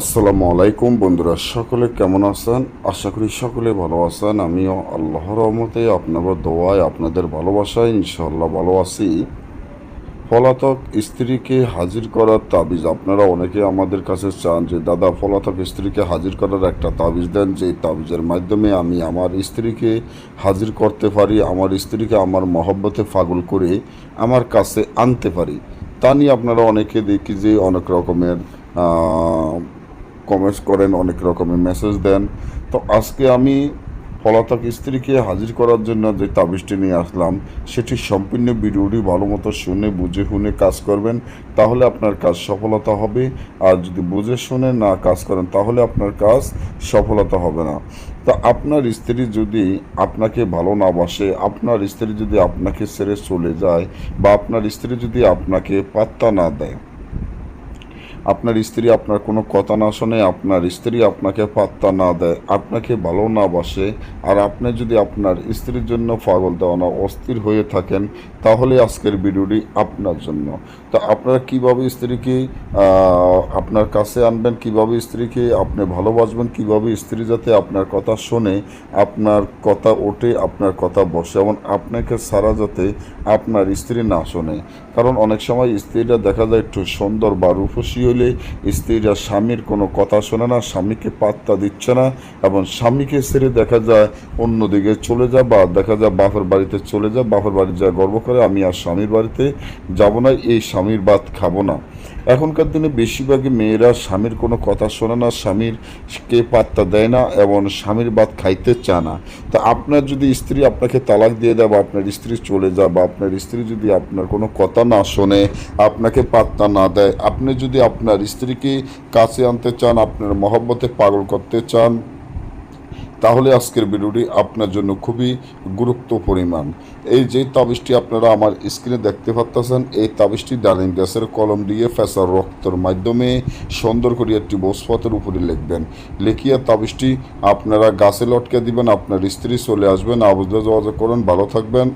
আসসালামু আলাইকুম বন্ধুরা, সকলে কেমন আছেন? আশা করি সকলে ভালো আছেন। আমিও আল্লাহর রহমতে আপনাদের দোয়ায়, আপনাদের ভালোবাসায় ইনশাল্লাহ ভালো আছি। পলাতক স্ত্রীকে হাজির করার তাবিজ, আপনারা অনেকে আমাদের কাছে চান যে, দাদা, পলাতক স্ত্রীকে হাজির করার একটা তাবিজ দেন, যে তাবিজের মাধ্যমে আমি আমার স্ত্রীকে হাজির করতে পারি, আমার স্ত্রীকে আমার মহব্বতে পাগল করে আমার কাছে আনতে পারি। তা নিয়ে আপনারা অনেকে দেখি যে, অনেক রকমের কমেন্টস করেন, অনেক রকমের মেসেজ দেন। তো আজকে আমি পলাতক স্ত্রীকে হাজির করার জন্য যে তাবিজটি নিয়ে আসলাম, সেটি সম্পূর্ণ ভিডিওটি ভালো মতো শুনে, বুঝে শুনে কাজ করবেন, তাহলে আপনার কাজ সফলতা হবে। আর যদি বুঝে শুনে না কাজ করেন, তাহলে আপনার কাজ সফলতা হবে না। তা আপনার স্ত্রী যদি আপনাকে ভালো না বাসে, আপনার স্ত্রী যদি আপনাকে ছেড়ে চলে যায় বা আপনার স্ত্রী যদি আপনাকে পাত্তা না দেয় আপনার স্ত্রী আপনার কোনো কথা না শোনে, আপনার স্ত্রী আপনাকে পাত্তা না দেয়, আপনাকে ভালো না বাসে। আর আপনি যদি আপনার স্ত্রীর জন্য পাগল দেওয়ানা অস্থির হয়ে থাকেন, তাহলে আজকের ভিডিওটি আপনার জন্য। তো আপনারা কীভাবে স্ত্রীকে আপনার কাছে আনবেন, কীভাবে স্ত্রীকে আপনি ভালোবাসবেন, কীভাবে স্ত্রী যাতে আপনার কথা শোনে, আপনার কথা ওঠে, আপনার কথা বসে, এবং আপনাকে সারা যাতে আপনার স্ত্রী না শোনে। কারণ অনেক সময় স্ত্রীরা দেখা যায় একটু সুন্দর বা রূপসী হলে স্ত্রীরা স্বামীর কোনো কথা শোনে না, স্বামীকে পাত্তা দিচ্ছে না এবং স্বামীকে ছেড়ে দেখা যায় অন্যদিকে চলে যায় বা দেখা যায় বাপের বাড়িতে চলে যায়, বাপের বাড়ি যা গর্ব করে, আমি আর স্বামীর বাড়িতে যাব না, এই স্বামীর ভাত খাব না। এখনকার দিনে বেশিরভাগই মেয়েরা স্বামীর কোনো কথা শোনে না স্বামীর কে পাত্তা দেয় না এবং স্বামীর ভাত খাইতে চায় না। তা আপনার যদি স্ত্রী আপনাকে তালাক দিয়ে দেয় বা আপনার স্ত্রী চলে যায় বা আপনার স্ত্রী যদি আপনার কোনো কথা না শোনে, আপনাকে পাত্তা না দেয়, আপনি যদি আপনার স্ত্রীকে কাছে আনতে চান, আপনার মহব্বতে পাগল করতে চান, তাহলে আজকের ভিডিওটি আপনার জন্য খুবই গুরুত্ব পরিমাণ। এই যে তাবিজটি আপনারা আমার স্ক্রিনে দেখতে পাচ্ছেন এই তাবিজটি ডালিম গ্যাসের কলম দিয়ে ফেসার রক্তের মাধ্যমে সুন্দর করে একটি বসপথের উপরে লিখবেন। লিখিয়া তাবিজটি আপনারা গাছে লটকে দিবেন, আপনার স্ত্রী চলে আসবেন। আবুজা যোগাযোগ করুন, ভালো থাকবেন।